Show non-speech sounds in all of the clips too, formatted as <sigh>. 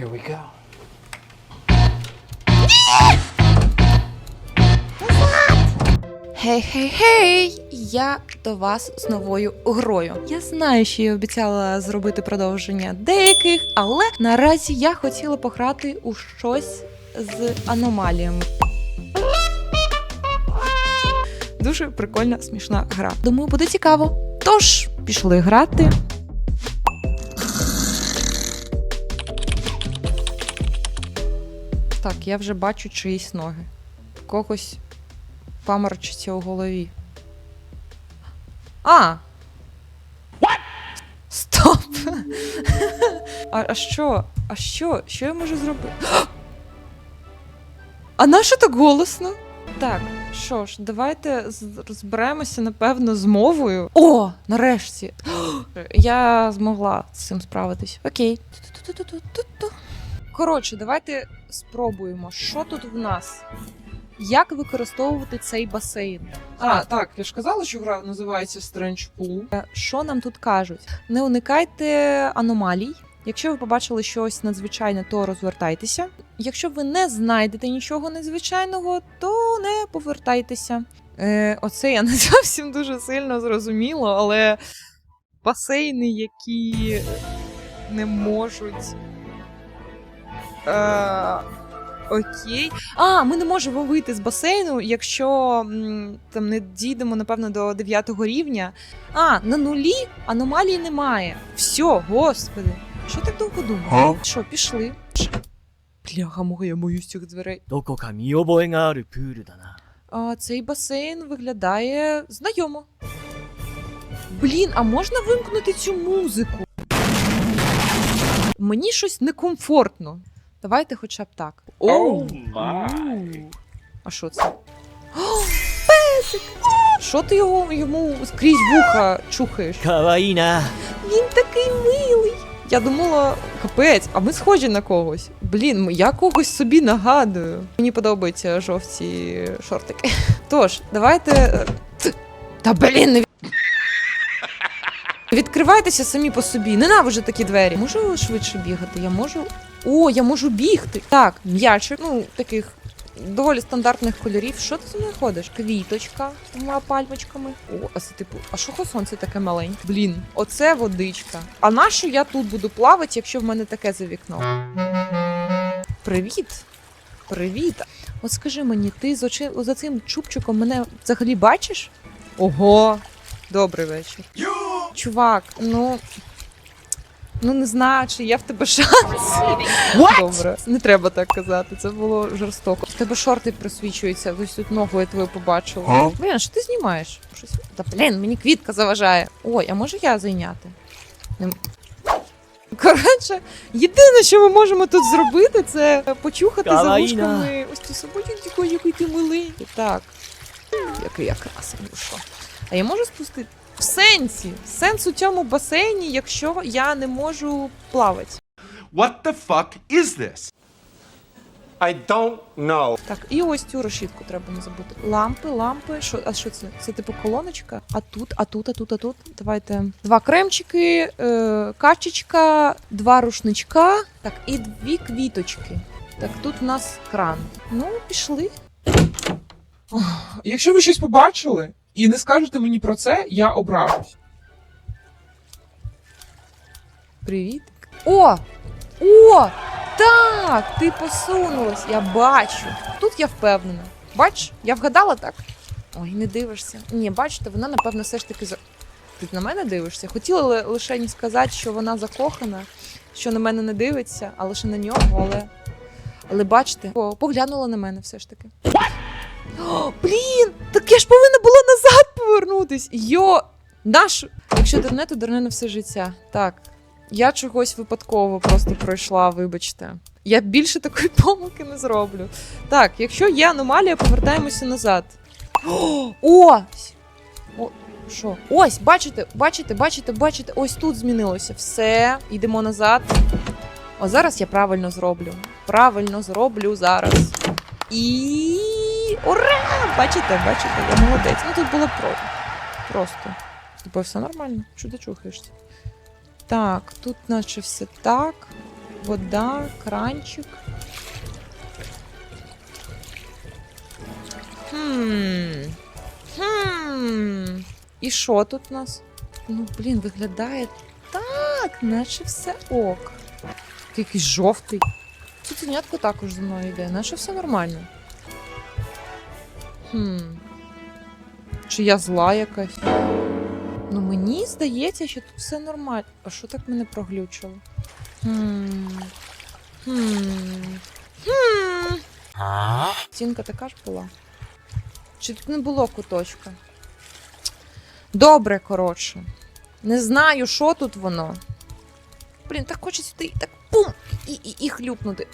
Here we go. Гей-гей-гей! Я до вас з новою грою. Я знаю, що я обіцяла зробити продовження деяких, але наразі я хотіла пограти у щось з аномаліями. Дуже прикольна, смішна гра. Думаю, буде цікаво. Тож, пішли грати. Так, я вже бачу чиїсь ноги. Когось паморочиться у голові. А! Стоп! а, а що? А що? Що я можу зробити? а нащо так голосно? Так, що ж, давайте розберемося, напевно, з мовою. О, нарешті! я змогла з цим справитись. Окей. Ту-ту-ту-ту-ту-ту. Коротше, давайте спробуємо, що тут в нас. Як використовувати цей басейн? А, так, я ж казала, що гра називається Strange Pool. Що нам тут кажуть? Не уникайте аномалій. Якщо ви побачили щось надзвичайне, то розвертайтеся. Якщо ви не знайдете нічого незвичайного, то не повертайтеся. Е, оце я не <laughs> зовсім дуже сильно зрозуміло, але басейни, які не можуть. Е, окей. А, ми не можемо вийти з басейну, якщо м, там не дійдемо, напевно, до 9 рівня. А, на нулі аномалій немає. Все, господи. Що так довго думав? Що, пішли? Бляха, мого, я боюсь цих дверей. どこか見覚えがあるプールだな А, цей басейн виглядає знайомо. Блін, а можна вимкнути цю музику? Мені щось некомфортно. Давайте хоча б так. Оу! май! А що це? О, Песик! Що ти його йому скрізь вуха чухаєш? Каваїна! Він такий милий. Я думала, капець, а ми схожі на когось. Блін, я когось собі нагадую. Мені подобаються жовті шортики. Тож, давайте. Е, та блін, не відкривайтеся самі по собі. Ненавижу такі двері. Можу швидше бігати? Я можу. О, я можу бігти. Так, м'ячик, ну таких доволі стандартних кольорів. Що ти мною ходиш? Квіточка з двома пальмочками. О, а це типу, а що сонце таке маленьке? Блін, оце водичка. А нащо я тут буду плавати, якщо в мене таке за вікном? Привіт. Привіт. От скажи мені, ти з очи... за цим чубчиком мене взагалі бачиш? Ого, добрий вечір. Чувак, ну. Ну не знаю, чи є в тебе шанс. Добре, не треба так казати. Це було жорстоко. В тебе шорти просвічуються, ось тут ногу я твою побачила. А? Блін, що ти знімаєш? Щось... Та блін, мені квітка заважає. Ой, а може я зайняти? Не- Коротше, єдине, що ми можемо тут зробити, це почухати за вушками ось цю собачку, який ти милий. Так. Який я красивий, ну що. А я можу спустити? В сенсі. Сенс у цьому басейні, якщо я не можу плавати. What the fuck is this? I don't know. Так, і ось цю решітку треба не забути. Лампи, лампи. Що, а що це? Це типу колоночка? А тут, а тут, а тут, а тут. Давайте. Два кремчики, е, качечка, два рушничка. Так, і дві квіточки. Так, тут у нас кран. Ну, пішли. Якщо ви щось побачили і не скажете мені про це, я ображусь. Привіт. О! О! Так! Ти посунулась, я бачу. Тут я впевнена. Бач, я вгадала так. Ой, не дивишся. Ні, бачите, вона, напевно, все ж таки за. Ти на мене дивишся? Хотіла ли- лише сказати, що вона закохана, що на мене не дивиться, а лише на нього, але. Але бачите, поглянула на мене все ж таки. Блін! Так я ж повинна була назад повернутись. Йо! Наш. Якщо дурне, то дурне на все життя. Так, я чогось випадково просто пройшла, вибачте. Я більше такої <laughs> помилки не зроблю. Так, якщо є аномалія, повертаємося назад. О! Ось! О, що? Ось, бачите, бачите, бачите, бачите, ось тут змінилося. Все, йдемо назад. О, зараз я правильно зроблю. Правильно зроблю зараз. І. Ура! Бачите, бачите, я молодець. Ну тут було про... просто. Типу, все нормально. Ти чухаєшся? Так, тут наче все так. вода, кранчик. Хм. Хм. І що тут у нас? Ну, блін, виглядає так, наче все ок. Якийсь жовтий. Цуценятко також за мною йде, наче все нормально. Хм. Чи я зла якась? Ну, мені здається, що тут все нормально. А що так мене проглючило? Хм. Хм. Хм. Стінка така ж була. Чи тут не було куточка? Добре, коротше. Не знаю, що тут воно. Блін, так хочеться сюди так пум! І, і, і хлюпнути.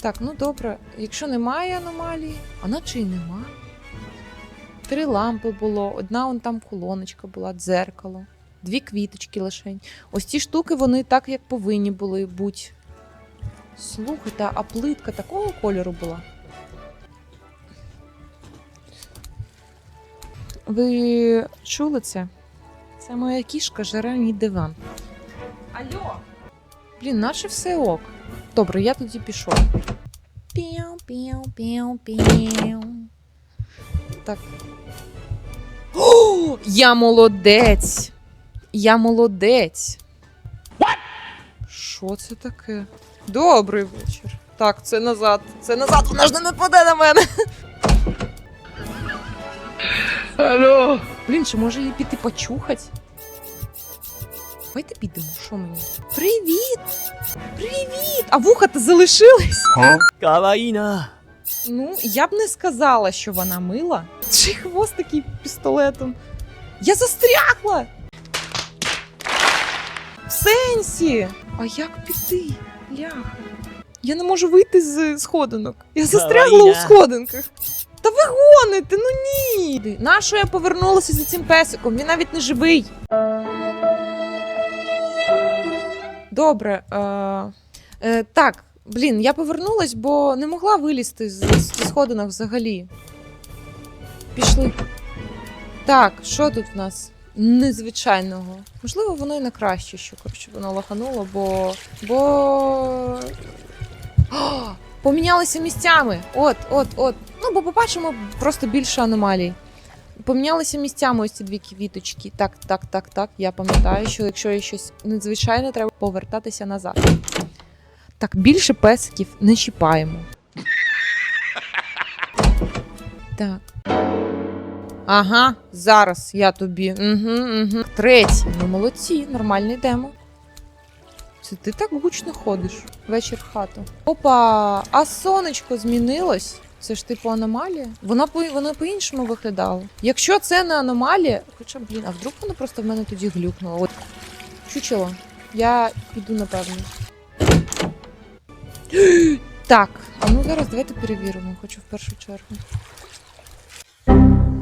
Так, ну добре. Якщо немає аномалії, а наче й нема. Три лампи було, одна он там колоночка була, дзеркало, дві квіточки лишень. Ось ці штуки, вони так, як повинні були бути. Слухайте, а плитка такого кольору була. Ви чули це? Це моя кішка жере мій диван. Алло! Блін, наче все ок. Добре, я тоді пішов. Піу, піу, піу, піу. Так. О, я молодець! Я молодець. Що це таке? Добрий вечір. Так, це назад. Це назад, вона ж не нападе на мене. Алло. Блін, чи може її піти почухать? Давайте підемо, що мені? Привіт! Привіт! А вуха то залишилась? Каваїна! Ну, я б не сказала, що вона мила. Чи хвост такий пістолетом? Я застрягла! В сенсі! А як піти? Ляха. Я не можу вийти з сходинок. Я застрягла у сходинках. Та ви гоните, ну ні! Нащо я повернулася за цим песиком? Він навіть не живий. Добре. Е, е, так, блін, я повернулась, бо не могла вилізти з, з сходинок взагалі. Пішли. Так, що тут в нас? Незвичайного. Можливо, воно і на краще, що коротше воно лахануло, бо. Бо. <gasps> О, помінялися місцями. От, от, от. Ну, бо побачимо просто більше аномалій. Помінялися місцями ось ці дві квіточки. Так, так, так, так. Я пам'ятаю, що якщо є щось надзвичайне, треба повертатися назад. Так, більше песиків не чіпаємо. Так. Ага, зараз я тобі. Угу, угу. Третій. Ну, молодці, нормально йдемо. Це ти так гучно ходиш. Вечір в хату. Опа, а сонечко змінилось. Це ж типу аномалія. Воно по воно по-іншому виглядало. Якщо це не аномалія, хоча блін, а вдруг воно просто в мене тоді глюкнуло. От чучело. Я піду напевно. <gasps> Так, а ну зараз давайте перевіримо, хочу в першу чергу.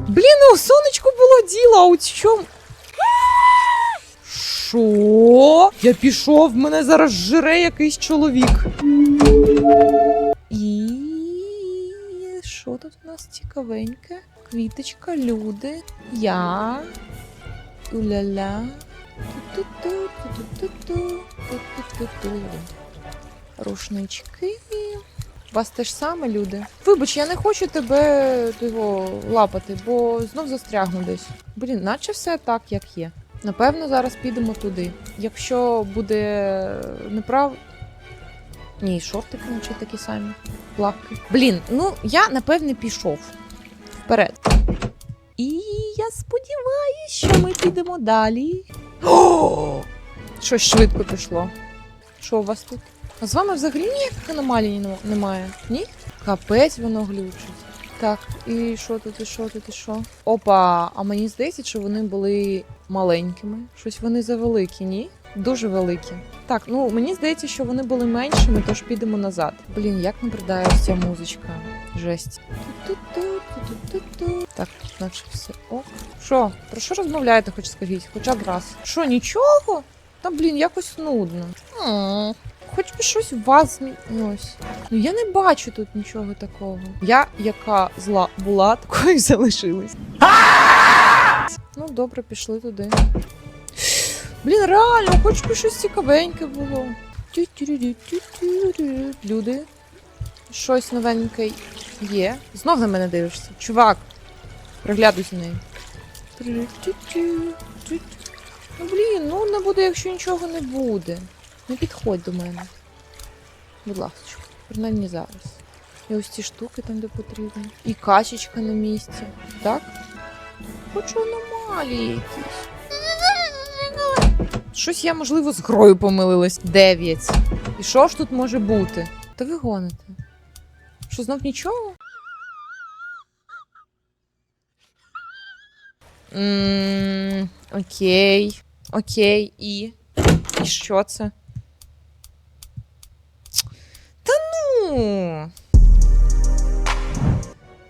Блін, ну сонечко було діло, а от що? <gasps> Що? Я пішов, мене зараз жре якийсь чоловік. Що тут у нас цікавеньке? Квіточка, люди, я. Уля-ля. Рушнички. У вас те ж саме, люди. Вибач, я не хочу тебе його лапати, бо знов застрягну десь. Блін, наче все так, як є. Напевно, зараз підемо туди. Якщо буде неправ. Ні, шортики наче такі самі. Плавки. Блін, ну я напевне пішов. Вперед. І я сподіваюся, що ми підемо далі. О! Щось швидко пішло. Що у вас тут? А з вами взагалі ніяких аномалій немає? Ні? Капець воно глючить. Так, і що тут, і що тут, і що? Опа, а мені здається, що вони були маленькими. Щось вони завеликі, ні? Дуже великі. Так, ну мені здається, що вони були меншими, тож підемо назад. Блін, як набридає ця музичка. Жесть. Так, наче все. Ок. Що? Про що розмовляєте, хоч скажіть? Хоча б раз. Що, нічого? Та блін, якось нудно. Хоч би щось у вас змінилось. Ну я не бачу тут нічого такого. Я, яка зла була, <laughs> такою залишилась. Ну, добре, пішли туди. Блін, реально, хоч би щось цікавеньке було. Люди. Щось новеньке є. Знов на мене дивишся. Чувак. Приглядуй за нею. Ну блін, ну не буде, якщо нічого не буде. Не підходь до мене. Будь ласка, принаймні зараз. І ось ці штуки там, де потрібно. І качечка на місці. Так? Хочу аномалії якісь. Щось я, можливо, з грою помилилась. Дев'ять. І що ж тут може бути? Та ви гоните. Що знов нічого? М, Окей. Окей, і. І що це? Та ну.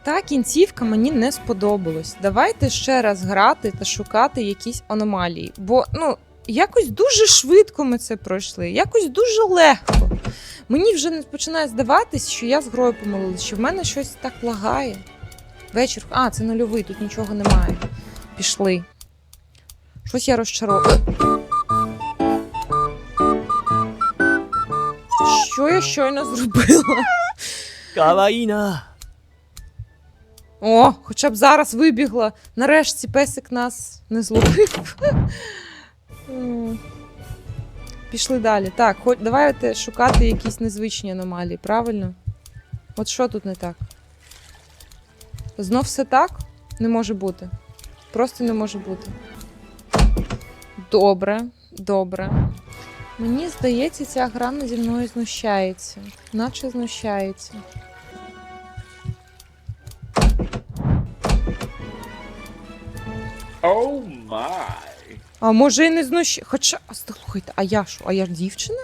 Та кінцівка мені не сподобалась. Давайте ще раз грати та шукати якісь аномалії. Бо, ну, якось дуже швидко ми це пройшли, якось дуже легко. Мені вже не починає здаватись, що я з грою помилилась, що в мене щось так лагає. Вечір. А, це нульовий, тут нічого немає. Пішли. Щось я розчарована. Що я щойно зробила? Каваїна. О, хоча б зараз вибігла. Нарешті песик нас не злобив. Пішли далі. Так, хоч давайте шукати якісь незвичні аномалії, правильно? От що тут не так? Знов все так? Не може бути. Просто не може бути. Добре, добре. Мені здається, ця гра наді мною знущається. Наче знущається. Oh my. А може і не знущ... Хоча, а слухайте, а я що? А я ж дівчина?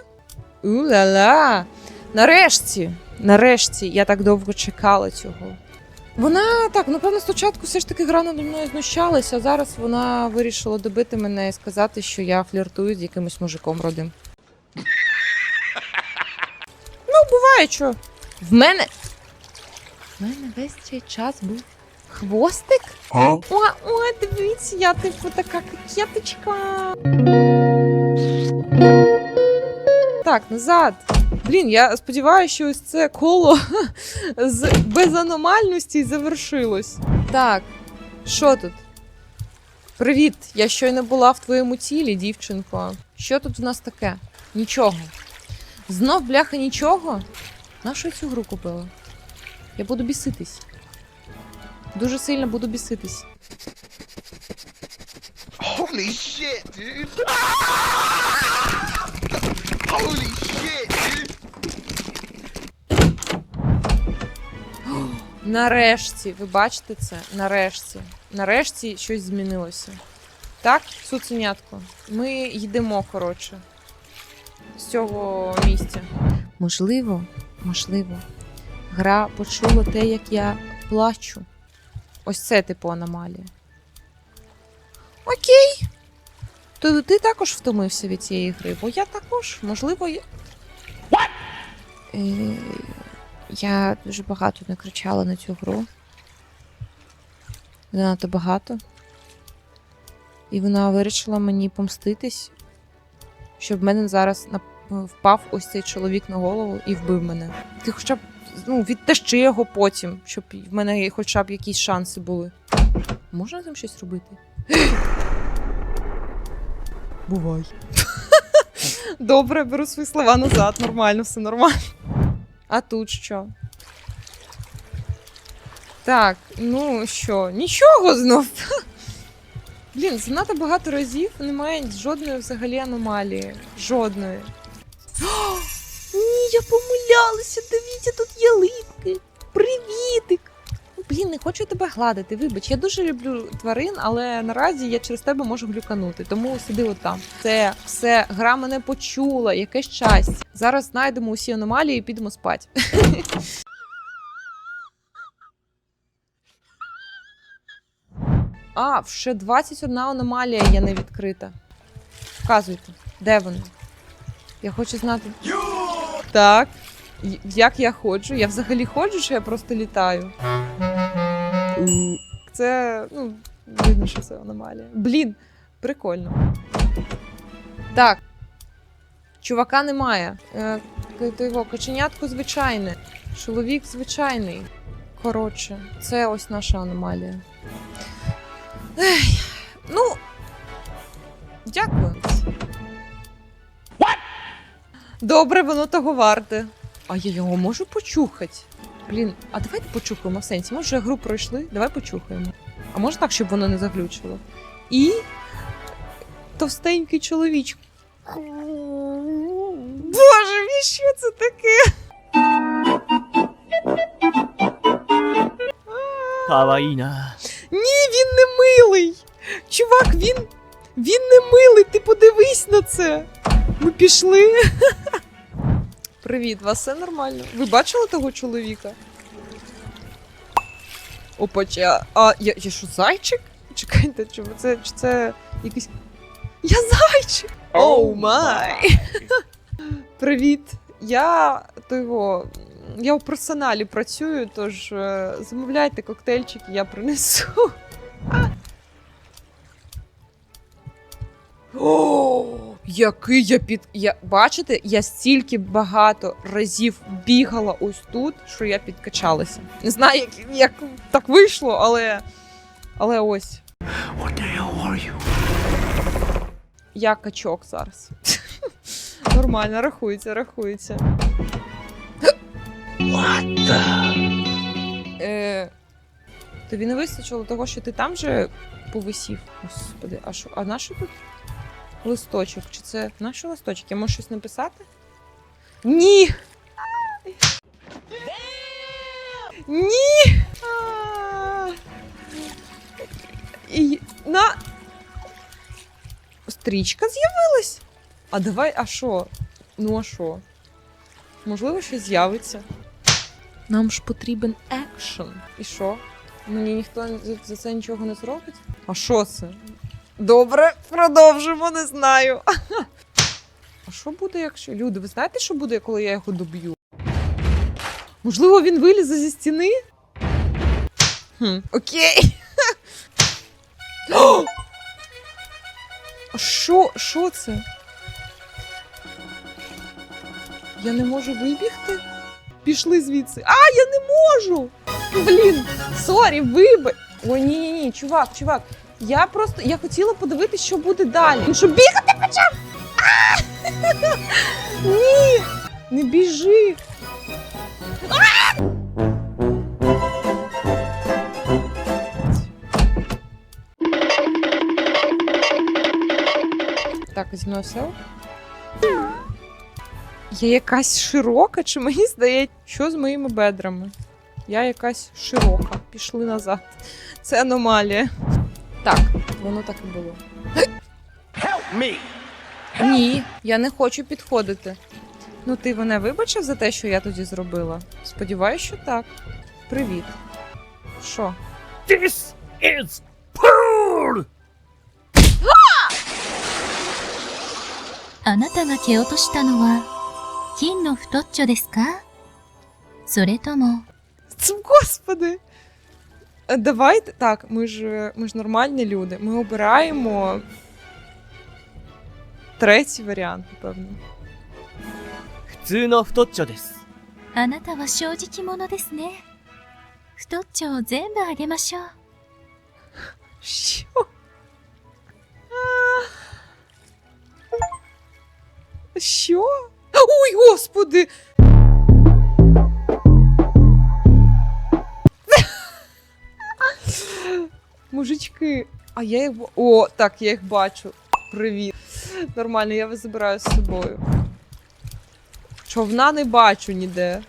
У-ла-ла! Нарешті! Нарешті я так довго чекала цього. Вона так, напевно, спочатку все ж таки гра наді мною знущалася, а зараз вона вирішила добити мене і сказати, що я фліртую з якимось мужиком родим. Ну, буває, що. В мене. В мене весь цей час був хвостик? О, о, дивіться, я типу така кокеточка. Так, назад. Блін, я сподіваюся, що ось це коло <laughs> з безаномальності завершилось. Так, що тут? Привіт, я щойно була в твоєму тілі, дівчинко. Що тут в нас таке? Нічого. Знов, бляха, нічого? Нашу я цю гру купила? Я буду біситись. Дуже сильно буду біситись. Holy shit, dude! Holy shit, dude! Нарешті, ви бачите це? Нарешті. Нарешті щось змінилося. Так, цуценятко. Ми йдемо, коротше, з цього місця. Можливо, можливо, гра почула те, як я плачу. Ось це типу аномалія. Окей. То ти також втомився від цієї гри, бо я також, можливо, я. Е, я дуже багато накричала на цю гру. Занадто багато. І вона вирішила мені помститись, щоб в мене зараз впав ось цей чоловік на голову і вбив мене. Ти хоча б ну, відтащи його потім, щоб в мене хоча б якісь шанси були. Можна там щось робити? <gasps> Бувай. <laughs> Добре, беру свої слова назад, нормально, все нормально. А тут що? Так, ну що, нічого знов. <laughs> Блін, занадто багато разів немає жодної взагалі аномалії. Жодної. <gasps> Я помилялася. Дивіться, тут ялинки. Привітик. Блін, не хочу тебе гладити. Вибач, я дуже люблю тварин, але наразі я через тебе можу глюканути, тому сиди отам. Це все, гра мене почула, яке щастя. Зараз знайдемо усі аномалії і підемо спати. <laughs> А, ще 21 аномалія є не відкрита. Вказуйте, де вони? Я хочу знати. Так. Як я ходжу? Я взагалі ходжу, чи я просто літаю? Це, ну, видно, що це аномалія. Блін, прикольно. Так. Чувака немає. Е, його каченятко звичайне. Чоловік звичайний. Коротше, це ось наша аномалія. Ех, ну. Дякую. Добре, воно того варте. А я його можу почухати? Блін, а давайте почухаємо в сенсі. Може, гру пройшли? Давай почухаємо. А може так, щоб воно не заглючило? І товстенький чоловічок. Боже мій, що це таке? かわいいな Ні, він не милий. Чувак, він. Він не милий. Ти подивись на це. Ми пішли. Привіт, вас все нормально? Ви бачили того чоловіка? Опача. А я, я що, зайчик? Чекайте, чи це, чи це якийсь. Я зайчик! Оу май! <laughs> Привіт! Я того. Я у персоналі працюю, тож е, замовляйте коктейльчики, я принесу. <laughs> О, який я під. Я, бачите, я стільки багато разів бігала ось тут, що я підкачалася. Не знаю, як, як так вийшло, але. Але ось. What the hell are you? Я качок зараз. <laughs> Нормально, рахується, рахується. What the? Е, тобі не вистачило того, що ти там же повисів. Господи, а що? А на що тут листочок? Чи це на що листочок? Я можу щось написати? Ні! Ні! І на. Стрічка з'явилась. А давай, а що? Ну а що? Можливо, щось з'явиться. Нам ж потрібен екшен. І що? Мені ніхто за це нічого не зробить? А що це? Добре, продовжимо, не знаю. А що буде, якщо. Люди, ви знаєте, що буде, коли я його доб'ю? Можливо, він вилізе зі стіни? Хм, окей. А що? Що це? Я не можу вибігти? Пішли звідси. А, я не можу! Блін, сорі, вибач. О, ні, ні, ні, чувак, чувак. Я просто я хотіла подивитися, що буде далі. Він що бігати почав? <laughs> Ні! Не біжи! Так, зі мною все? Я якась широка, чи мені здається, що з моїми бедрами? Я якась широка. Пішли назад. Це аномалія. Так, воно так і було. Help me! Ні, я не хочу підходити. Ну, ти мене вибачив за те, що я тоді зробила? Сподіваюсь, що так. Привіт. Що? This is pool! <gasps> あなたが蹴落としたのは金の太っちょですかそれとも Це, Господи. Е, Давайте. Так, ми ж, ми ж нормальні люди. Ми обираємо третій варіант, напевно. 普通の太っちょです。あなたは正直者ですね太っちょを全部あげましょう Що? А. Що? Ой, господи! Мужички, а я їх. О, так, я їх бачу. Привіт. Нормально, я вас забираю з собою. Човна не бачу ніде.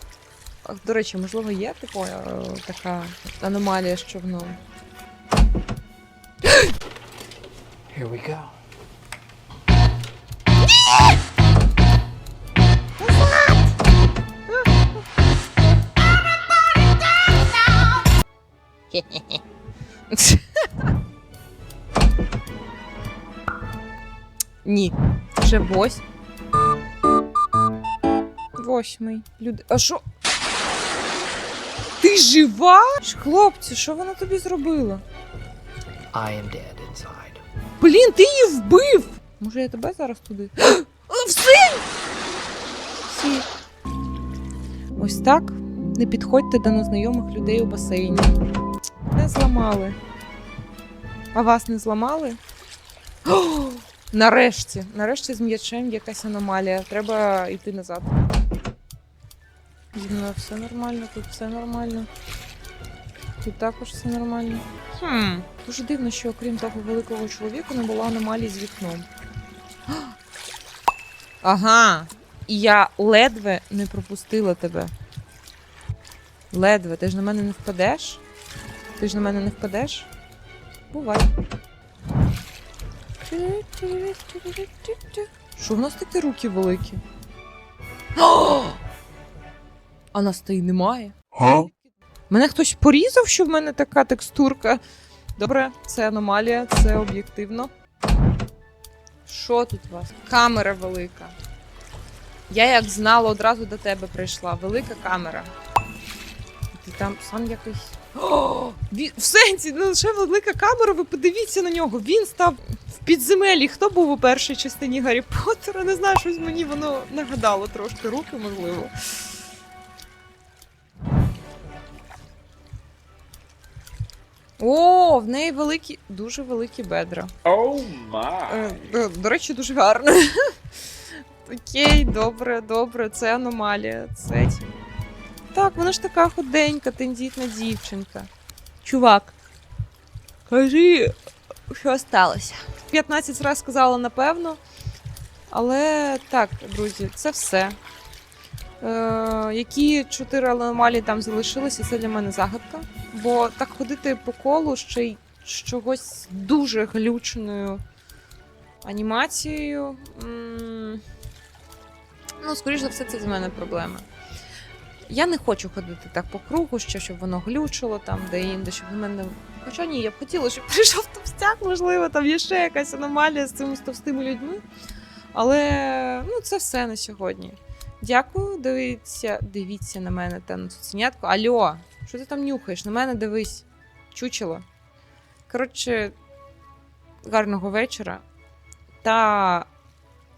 До речі, можливо, є типу, така аномалія з човном. Here we go. <laughs> Ні. Вже вось. Восьмий. Люди. А що? Ти жива? Хлопці, що вона тобі зробила? I am dead inside. Блін, ти її вбив! Може я тебе зараз туди? <gasps> О, Все! Всі. Ось так. Не підходьте до незнайомих людей у басейні. Зламали. А вас не зламали? О, нарешті. Нарешті з м'ячем якась аномалія. Треба йти назад. Зі мною все нормально, тут все нормально. Тут також все нормально. Хм. Дуже дивно, що окрім того великого чоловіка не було аномалій з вікном. <gasps> Ага. І я ледве не пропустила тебе. Ледве, ти ж на мене не впадеш? Ти ж на мене не впадеш? Бувай. Що в нас такі руки великі? А нас та й немає. Мене хтось порізав, що в мене така текстурка. Добре, це аномалія, це об'єктивно. Що тут у вас? Камера велика. Я як знала, одразу до тебе прийшла. Велика камера. Ти там сам якийсь. О, він... В сенсі, не лише велика камера, ви подивіться на нього. Він став в підземелі. Хто був у першій частині Гаррі Поттера? Не знаю, щось мені воно нагадало трошки руки, можливо. О, в неї великі, дуже великі бедра. Oh my. Е, до, до речі, дуже гарно. <laughs> Окей, добре, добре, це аномалія. Це... Так, вона ж така худенька, тендітна дівчинка. Чувак, кажи, що сталося? 15 разів сказала напевно. Але так, друзі, це все. Е, які чотири аномалії там залишилися, це для мене загадка. Бо так ходити по колу ще й з чогось дуже глюченою анімацією. м, Ну, скоріш за все, це з мене проблема. Я не хочу ходити так по кругу, ще щоб воно глючило там, де інде, щоб в мене. Хоча ні, я б хотіла, щоб <laughs> прийшов товстяк, можливо, там є ще якась аномалія з цими з товстими людьми. Але ну, це все на сьогодні. Дякую, дивіться, дивіться на мене та на цуценятку. Альо, що ти там нюхаєш? На мене дивись. Чучело. Коротше, гарного вечора. Та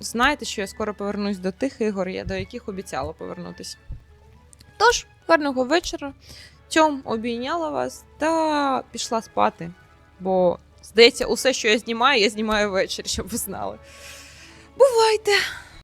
знайте, що я скоро повернусь до тих ігор, я- до яких обіцяла повернутися. Тож, гарного вечора. Тьом обійняла вас та пішла спати. Бо, здається, усе, що я знімаю, я знімаю ввечері, щоб ви знали. Бувайте!